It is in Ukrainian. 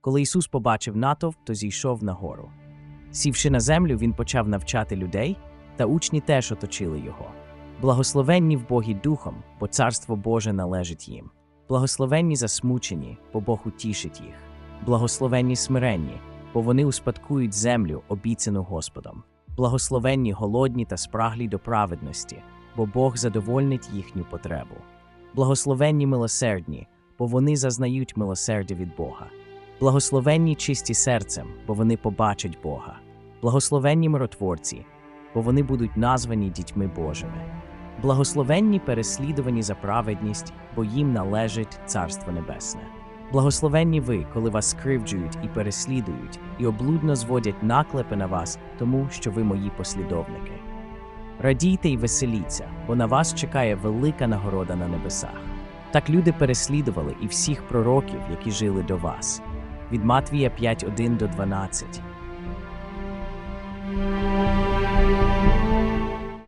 Коли Ісус побачив натовп, то зійшов на гору. Сівши на землю, він почав навчати людей, та учні теж оточили його. Благословенні в Богі духом, бо царство Боже належить їм. Благословенні засмучені, бо Бог утішить їх. Благословенні смиренні, бо вони успадкують землю, обіцяну Господом. Благословенні голодні та спраглі до праведності, бо Бог задовольнить їхню потребу. Благословенні милосердні, бо вони зазнають милосердя від Бога. Благословенні чисті серцем, бо вони побачать Бога. Благословенні миротворці, бо вони будуть названі дітьми Божими. Благословенні переслідувані за праведність, бо їм належить Царство Небесне. Благословенні ви, коли вас скривджують і переслідують, і облудно зводять наклепи на вас, тому що ви мої послідовники. Радійте й веселіться, бо на вас чекає велика нагорода на небесах. Так люди переслідували і всіх пророків, які жили до вас. Від Матвія 5.1 до 12.